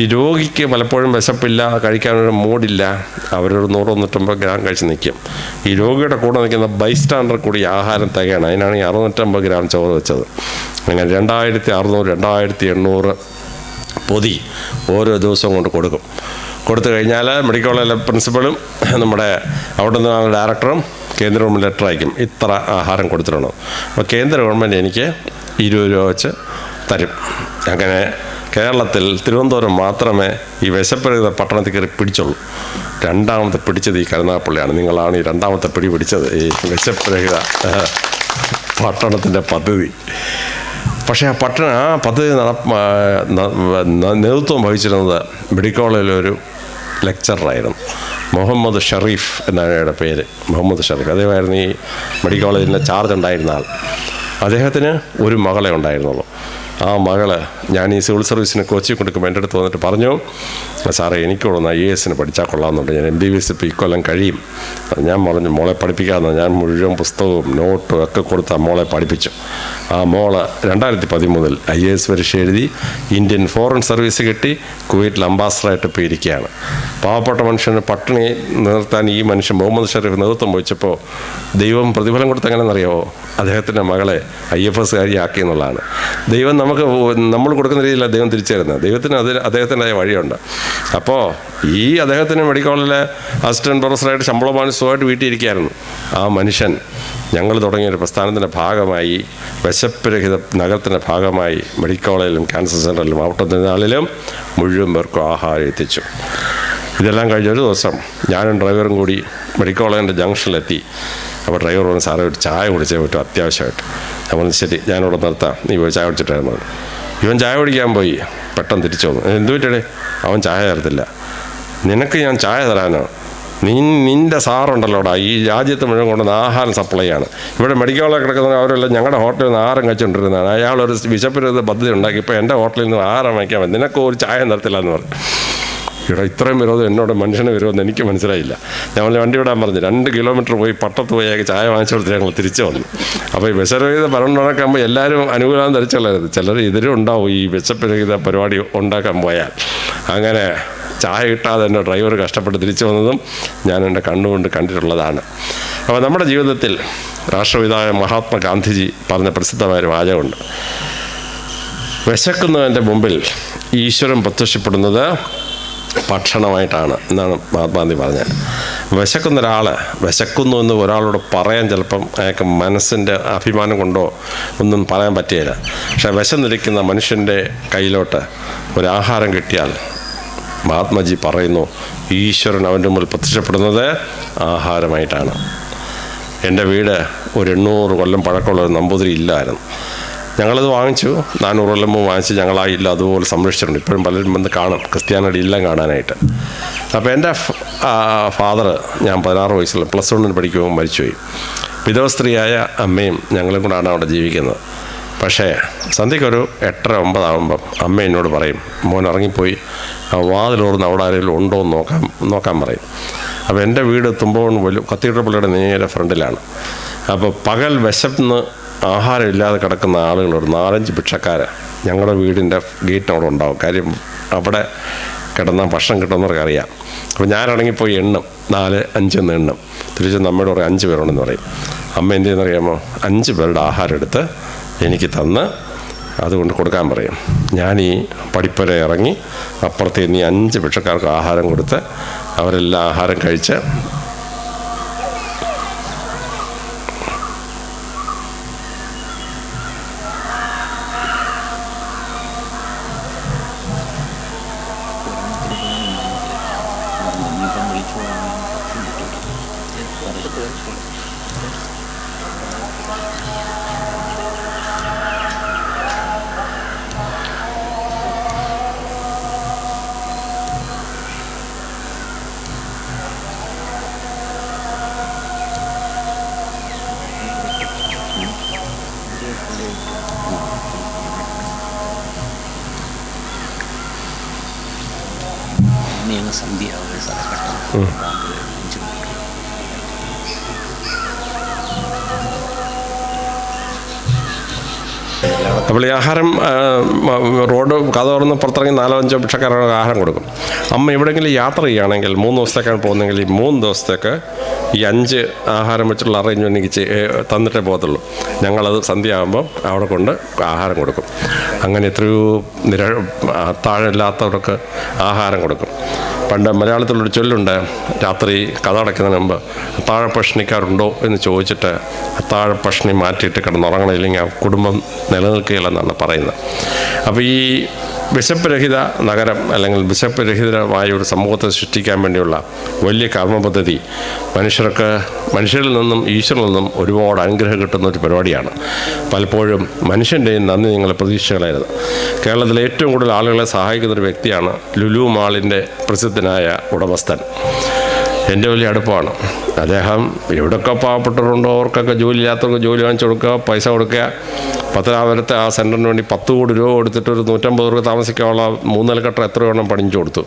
ഈ രോഗിക്ക് പലപ്പോഴും വിശപ്പില്ല കഴിക്കാനൊരു മൂടില്ല അവരൊരു നൂറ് നൂറ്റമ്പത് ഗ്രാം കഴിച്ച് നിൽക്കും. ഈ രോഗിയുടെ കൂടെ നിൽക്കുന്ന ബൈസ്റ്റാൻഡർ കൂടി ആഹാരം തികയാണ് അതിനാണ് ഈ അറുന്നൂറ്റമ്പത് ഗ്രാം ചോറ് വെച്ചത്. അങ്ങനെ രണ്ടായിരത്തി അറുന്നൂറ് രണ്ടായിരത്തി എണ്ണൂറ് പൊതി ഓരോ ദിവസവും കൊണ്ട് കൊടുക്കും. കൊടുത്തു കഴിഞ്ഞാൽ മെഡിക്കൽ കോളേജിലെ പ്രിൻസിപ്പളും നമ്മുടെ അവിടെ നിന്ന് ഡയറക്ടറും കേന്ദ്ര ഗവൺമെന്റ് ലെറ്റർ അയക്കും. ഇത്ര ആഹാരം കൊടുത്തിട്ടുണ്ടോ അപ്പോൾ കേന്ദ്ര ഗവൺമെന്റ് എനിക്ക് ഇരുപത് രൂപ വെച്ച് തരും. അങ്ങനെ കേരളത്തിൽ തിരുവനന്തപുരം മാത്രമേ ഈ വിശപ്പരഹിത പട്ടണത്തിൽ കയറി പിടിച്ചുള്ളൂ. രണ്ടാമത്തെ പിടിച്ചത് ഈ കരുനാഗപ്പള്ളിയാണ്. നിങ്ങളാണ് ഈ രണ്ടാമത്തെ പിടി പിടിച്ചത് ഈ വിശപ്പരഹിത പട്ടണത്തിന്റെ പദ്ധതി. പക്ഷേ ആ പട്ടണ ആ പദ്ധതി നേതൃത്വം വഹിച്ചിരുന്നത് മെഡിക്കൽ ഒരു ലെക്ചറായിരുന്നു. മുഹമ്മദ് ഷറീഫ് എന്നാണ് അയാളുടെ പേര്. മുഹമ്മദ് ഷറീഫ്. അദ്ദേഹമായിരുന്നു ഈ മെഡിക്കൽ കോളേജിന്റെ ചാർജ് ഉണ്ടായിരുന്ന ആൾ അദ്ദേഹത്തിന് ഒരു മകളെ ഉണ്ടായിരുന്നുള്ളൂ. ആ മകൾ ഞാൻ ഈ സിവിൽ സർവീസിന് കോച്ചി കൊടുക്കുമ്പോൾ എന്റെ അടുത്ത് വന്നിട്ട് പറഞ്ഞു സാറേ എനിക്കൂടെ ഒന്ന് ഐ എ എസിന് പഠിച്ചാൽ കൊള്ളാമെന്നുണ്ട്. ഞാൻ എം ബി ബി എസ് ഇപ്പോൾ ഇക്കൊല്ലം കഴിയും. ഞാൻ പറഞ്ഞു മോളെ പഠിപ്പിക്കാമെന്ന്. ഞാൻ മുഴുവൻ പുസ്തകവും നോട്ടും ഒക്കെ കൊടുത്ത് ആ മോളെ പഠിപ്പിച്ചു. ആ മോൾ രണ്ടായിരത്തി പതിമൂന്നിൽ ഐ എ എസ് പരീക്ഷ എഴുതി ഇന്ത്യൻ ഫോറിൻ സർവീസ് കിട്ടി കുവൈറ്റിൽ അംബാസഡറായിട്ട് ഇപ്പോൾ ഇരിക്കുകയാണ്. പാവപ്പെട്ട മനുഷ്യന് പട്ടിണി നിർത്താൻ ഈ മനുഷ്യൻ മുഹമ്മദ് ഷരീഫ് നേതൃത്വം വഹിച്ചപ്പോൾ ദൈവം പ്രതിഫലം കൊടുത്ത് എങ്ങനെയെന്നറിയാമോ അദ്ദേഹത്തിന്റെ മകളെ ഐ എഫ് ആക്കി എന്നുള്ളതാണ്. ദൈവം നമുക്ക് നമ്മൾ കൊടുക്കുന്ന രീതിയിലാണ് ദൈവം തിരിച്ചു തരുന്നത് ദൈവത്തിന് അതിന് അദ്ദേഹത്തിന്റെ വഴിയുണ്ട്. അപ്പോൾ ഈ അദ്ദേഹത്തിന് മെഡിക്കൽ കോളേജിലെ അസിസ്റ്റന്റ് പ്രൊഫസറായിട്ട് ശമ്പള മാനസികമായിട്ട് വീട്ടിൽ ഇരിക്കുകയായിരുന്നു ആ മനുഷ്യൻ ഞങ്ങൾ തുടങ്ങിയ ഒരു പ്രസ്ഥാനത്തിന്റെ ഭാഗമായി വിശപ്പുരഹിത നഗരത്തിന്റെ ഭാഗമായി മെഡിക്കൽ കോളേജിലും ക്യാൻസർ സെന്ററിലും ഔട്ടത്തിനാളിലും മുഴുവൻ പേർക്കും ആഹാരം എത്തിച്ചു. ഇതെല്ലാം കഴിഞ്ഞ ഒരു ദിവസം ഞാനും ഡ്രൈവറും കൂടി മെഡിക്കൽ കോളേജിന്റെ ജംഗ്ഷനിലെത്തി. അപ്പോൾ ഡ്രൈവർ പറഞ്ഞു സാറേ ഒരു ചായ കുടിച്ചേ പറ്റും അത്യാവശ്യമായിട്ട്. പറഞ്ഞു ശരി ഞാനിവിടെ നിർത്താം. നീ പോയി ചായ കുടിച്ചിട്ടായിരുന്നു. ഇവൻ ചായ കുടിക്കാൻ പോയി. പെട്ടെന്ന് തിരിച്ചു വന്നു. എന്തു പറ്റേ അവൻ ചായ തരത്തില്ല. നിനക്ക് ഞാൻ ചായ തരാനോ? നീ നിന്റെ സാറുണ്ടല്ലോടാ ഈ രാജ്യത്ത് മുഴുവൻ കൊണ്ടുവന്ന ആഹാരം സപ്ലൈ ആണ്. ഇവിടെ മെഡിക്കൽ കോളേജ് കിടക്കുന്ന അവരെല്ലാം ഞങ്ങളുടെ ഹോട്ടലിൽ നിന്ന് ആഹാരം കഴിച്ചുകൊണ്ടിരുന്നതാണ് അയാളൊരു വിശപ്പിരുത് പദ്ധതി ഉണ്ടാക്കി ഇപ്പോൾ എന്റെ ഹോട്ടലിൽ നിന്ന് ആഹാരം വാങ്ങിക്കാൻ നിനക്ക് ഒരു ചായ നിർത്തില്ല എന്ന് പറഞ്ഞു. ഇവിടെ ഇത്രയും വിരോധം എന്നോട് മനുഷ്യന് വിരോധം എനിക്ക് മനസ്സിലായില്ല. ഞങ്ങൾ വണ്ടി വിടാൻ പറഞ്ഞു രണ്ട് കിലോമീറ്റർ പോയി പട്ടത്ത് പോയി ചായ വാങ്ങിച്ചു കൊടുത്ത് ഞങ്ങൾ തിരിച്ചു വന്നു. അപ്പോൾ ഈ വിശരഹിത ഭരണം ഉണ്ടാക്കുമ്പോൾ എല്ലാവരും അനുകൂലം ധരിച്ചുള്ളത് ചിലർ എതിരും ഉണ്ടാവും ഈ വിശപ്പരഹിത പരിപാടി ഉണ്ടാക്കാൻ പോയാൽ. അങ്ങനെ ചായ കിട്ടാതെ എന്റെ ഡ്രൈവർ കഷ്ടപ്പെട്ട് തിരിച്ചു വന്നതും ഞാൻ എന്റെ കണ്ണുകൊണ്ട് കണ്ടിട്ടുള്ളതാണ്. അപ്പോൾ നമ്മുടെ ജീവിതത്തിൽ രാഷ്ട്രപിതാവ് മഹാത്മാ ഗാന്ധിജി പറഞ്ഞ പ്രസിദ്ധമായ ഒരു വാചകമുണ്ട്. വിശക്കുന്നവന്റെ മുമ്പിൽ ഈശ്വരൻ പ്രത്യക്ഷപ്പെടുന്നത് ഭക്ഷണമായിട്ടാണ് എന്നാണ് മഹാത്മാഗാന്ധി പറഞ്ഞത്. വിശക്കുന്ന ഒരാൾ വിശക്കുന്നു എന്ന് ഒരാളോട് പറയാൻ ചിലപ്പം അയാൾക്ക് മനസ്സിന്റെ അഭിമാനം കൊണ്ടോ ഒന്നും പറയാൻ പറ്റുകയില്ല പക്ഷേ വിശന്നിരിക്കുന്ന മനുഷ്യന്റെ കയ്യിലോട്ട് ഒരാഹാരം കിട്ടിയാൽ മഹാത്മാജി പറയുന്നു ഈശ്വരൻ അവന്റെ മുമ്പിൽ പ്രത്യക്ഷപ്പെടുന്നത് ആഹാരമായിട്ടാണ്. എന്റെ വീട് ഒരു എണ്ണൂറ് കൊല്ലം പഴക്കമുള്ള ഒരു നമ്പൂതിരി ഇല്ലായിരുന്നു. ഞങ്ങളത് വാങ്ങിച്ചു. നാനൂറ് കൊല്ലം മുമ്പ് വാങ്ങിച്ച് ഞങ്ങൾ ആ ഇല്ല അതുപോലെ സംരക്ഷിച്ചിട്ടുണ്ട്. ഇപ്പോഴും പലരും വന്ന് കാണും. ക്രിസ്ത്യാനിയുടെ ഇല്ലം കാണാനായിട്ട്. അപ്പോൾ എന്റെ ഫാദർ ഞാൻ പതിനാറ് വയസ്സിൽ പ്ലസ് വണ്ണിന് പഠിക്കുമ്പോൾ മരിച്ചുപോയി. വിധവ സ്ത്രീയായ അമ്മയും ഞങ്ങളും കൂടാണ് അവിടെ ജീവിക്കുന്നത്. പക്ഷേ സന്ധ്യക്കൊരു എട്ടര ഒമ്പതാകുമ്പം അമ്മ എന്നോട് പറയും മോൻ ഇറങ്ങിപ്പോയി വാതിലോർന്ന് അവിടെ ആരെങ്കിലും ഉണ്ടോ എന്ന് നോക്കാൻ നോക്കാൻ പറയും. അപ്പോൾ എന്റെ വീട് തുമ്പോൺ വലിയ കത്തീഡ്രൽ പള്ളിയുടെ നേരെ ഫ്രണ്ടിലാണ്. അപ്പോൾ പകൽ വിശന്ന് ആഹാരം ഇല്ലാതെ കിടക്കുന്ന ആളുകൾ ഒരു നാലഞ്ച് ഭിക്ഷക്കാർ ഞങ്ങളുടെ വീടിന്റെ ഗേറ്റിനവിടെ ഉണ്ടാവും. കാര്യം അവിടെ കിടന്ന ഭക്ഷണം കിട്ടുന്നവർക്ക് അറിയാം. അപ്പോൾ ഞാനാണെങ്കിൽ പോയി എണ്ണും. നാല് അഞ്ചെന്ന് എണ്ണും. തിരിച്ച് നമ്മുടെ പറയും അഞ്ച് പേരുണ്ടെന്ന് പറയും. അമ്മ എന്ത് ചെയ്യുന്നറിയാമോ അഞ്ച് പേരുടെ ആഹാരം എടുത്ത് എനിക്ക് തന്ന് അതുകൊണ്ട് കൊടുക്കാൻ പറയും. ഞാൻ ഈ പടിപ്പര ഇറങ്ങി അപ്പുറത്ത് ഈ അഞ്ച് ഭിക്ഷക്കാർക്ക് ആഹാരം കൊടുത്ത് അവരെല്ലാം ആഹാരം കഴിച്ച് ഇനി അങ്ങ് പെട്ടെന്ന് ബാങ്ക് അഞ്ച് മണിക്ക് അപ്പോൾ ഈ ആഹാരം റോഡ് കഥ തുറന്ന് പുറത്തിറങ്ങി നാലോ അഞ്ചോ ഭിക്ഷക്കാരുടെ ആഹാരം കൊടുക്കും. അമ്മ എവിടെയെങ്കിലും യാത്ര ചെയ്യുകയാണെങ്കിൽ മൂന്ന് ദിവസത്തേക്കാണ് പോകുന്നതെങ്കിൽ ഈ മൂന്ന് ദിവസത്തേക്ക് ഈ അഞ്ച് ആഹാരം വെച്ചുള്ള അറേഞ്ച്മെന്റ് എനിക്ക് തന്നിട്ടേ പോകത്തുള്ളൂ. ഞങ്ങളത് സന്ധ്യയാകുമ്പോൾ അവിടെ കൊണ്ട് ആഹാരം കൊടുക്കും. അങ്ങനെ എത്രയോ നിര താഴെല്ലാത്തവർക്ക് ആഹാരം കൊടുക്കും. പണ്ട് മലയാളത്തിലൊരു ചൊല്ലുണ്ട് രാത്രി കഥ അടയ്ക്കുന്നതിന് മുമ്പ് അത്താഴ എന്ന് ചോദിച്ചിട്ട് അത്താഴ ഭക്ഷണി മാറ്റിയിട്ട് കിടന്നുറങ്ങണില്ലെങ്കിൽ ആ കുടുംബം നിലനിൽക്കുകയില്ലെന്നാണ് പറയുന്നത്. അപ്പോൾ ഈ വിശപ്പ് രഹിത നഗരം അല്ലെങ്കിൽ വിശപ്പരഹിതമായ ഒരു സമൂഹത്തെ സൃഷ്ടിക്കാൻ വേണ്ടിയുള്ള വലിയ കർമ്മ പദ്ധതി മനുഷ്യർക്ക് മനുഷ്യരിൽ നിന്നും ഈശ്വരിൽ നിന്നും ഒരുപാട് അനുഗ്രഹം കിട്ടുന്ന ഒരു പരിപാടിയാണ്. പലപ്പോഴും മനുഷ്യന്റെയും നന്ദി നിങ്ങളെ പ്രതീക്ഷകളായിരുന്നു കേരളത്തിലെ ഏറ്റവും കൂടുതൽ ആളുകളെ സഹായിക്കുന്ന ഒരു വ്യക്തിയാണ് ലുലു മാളിന്റെ പ്രസിദ്ധനായ ഉടമസ്ഥൻ. എന്റെ വലിയ അടുപ്പമാണ് അദ്ദേഹം എവിടെയൊക്കെ പാവപ്പെട്ടവരുണ്ടോ അവർക്കൊക്കെ ജോലി ഇല്ലാത്തവർക്ക് ജോലി വാങ്ങിച്ചു കൊടുക്കുക പൈസ കൊടുക്കുക. പത്തനാപുരത്തെ ആ സെന്ററിന് വേണ്ടി പത്ത് കോടി രൂപ കൊടുത്തിട്ട് ഒരു നൂറ്റമ്പത് രൂപ താമസിക്കാനുള്ള മൂന്നര കട്ടർ എത്ര കൊടുത്തു.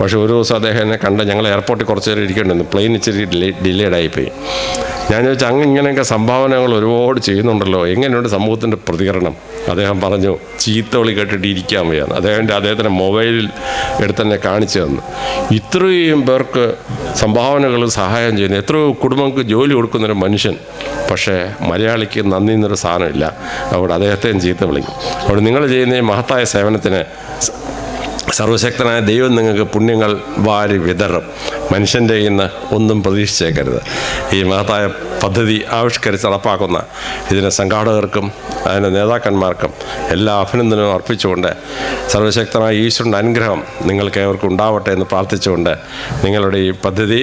പക്ഷേ ഒരു ദിവസം അദ്ദേഹം എന്നെ കണ്ട് ഞങ്ങൾ എയർപോർട്ടിൽ കുറച്ച് നേരം ഇരിക്കേണ്ടിരുന്നു. പ്ലെയിൻ ഇച്ചിരി ഡിലേ ആയിപ്പോയി. ഞാൻ ചോദിച്ചു അങ്ങ് ഇങ്ങനെയൊക്കെ സംഭാവനകൾ ഒരുപാട് ചെയ്യുന്നുണ്ടല്ലോ. എങ്ങനെയുണ്ട് സമൂഹത്തിന്റെ പ്രതികരണം? അദ്ദേഹം പറഞ്ഞു ചീത്തവിളി കേട്ടിട്ട് ഇരിക്കാൻ വയ്യാന്ന്. അദ്ദേഹത്തിന്റെ അദ്ദേഹത്തിന്റെ മൊബൈലിൽ എടുത്തന്നെ കാണിച്ചു തന്നു. ഇത്രയും പേർക്ക് സംഭാവനകൾ സഹായം ചെയ്യുന്ന എത്രയോ കുടുംബങ്ങൾക്ക് ജോലി കൊടുക്കുന്നൊരു മനുഷ്യൻ. പക്ഷേ മലയാളിക്ക് നന്ദി എന്നൊരു സാധനമില്ല. അവിടെ അദ്ദേഹത്തെയും ചീത്ത വിളിക്കും. അവിടെ നിങ്ങൾ ചെയ്യുന്ന മഹത്തായ സേവനത്തിന് സർവശക്തനായ ദൈവം നിങ്ങൾക്ക് പുണ്യങ്ങൾ വാരി വിതറും. മനുഷ്യന്റെ ഇന്ന് ഒന്നും പ്രതീക്ഷിച്ചേക്കരുത്. ഈ മഹത്തായ പദ്ധതി ആവിഷ്കരിച്ച് നടപ്പാക്കുന്ന ഇതിന് സംഘാടകർക്കും അതിന്റെ നേതാക്കന്മാർക്കും എല്ലാ അഭിനന്ദനവും അർപ്പിച്ചുകൊണ്ട് സർവശക്തനായ ഈശ്വരന്റെ അനുഗ്രഹം നിങ്ങൾക്ക് ഏവർക്കും ഉണ്ടാവട്ടെ എന്ന് പ്രാർത്ഥിച്ചുകൊണ്ട് നിങ്ങളുടെ ഈ പദ്ധതി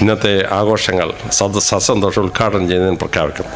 ഇന്നത്തെ ആഘോഷങ്ങൾ സസന്തോഷം ഉദ്ഘാടനം ചെയ്യുന്നതിന് പ്രഖ്യാപിക്കും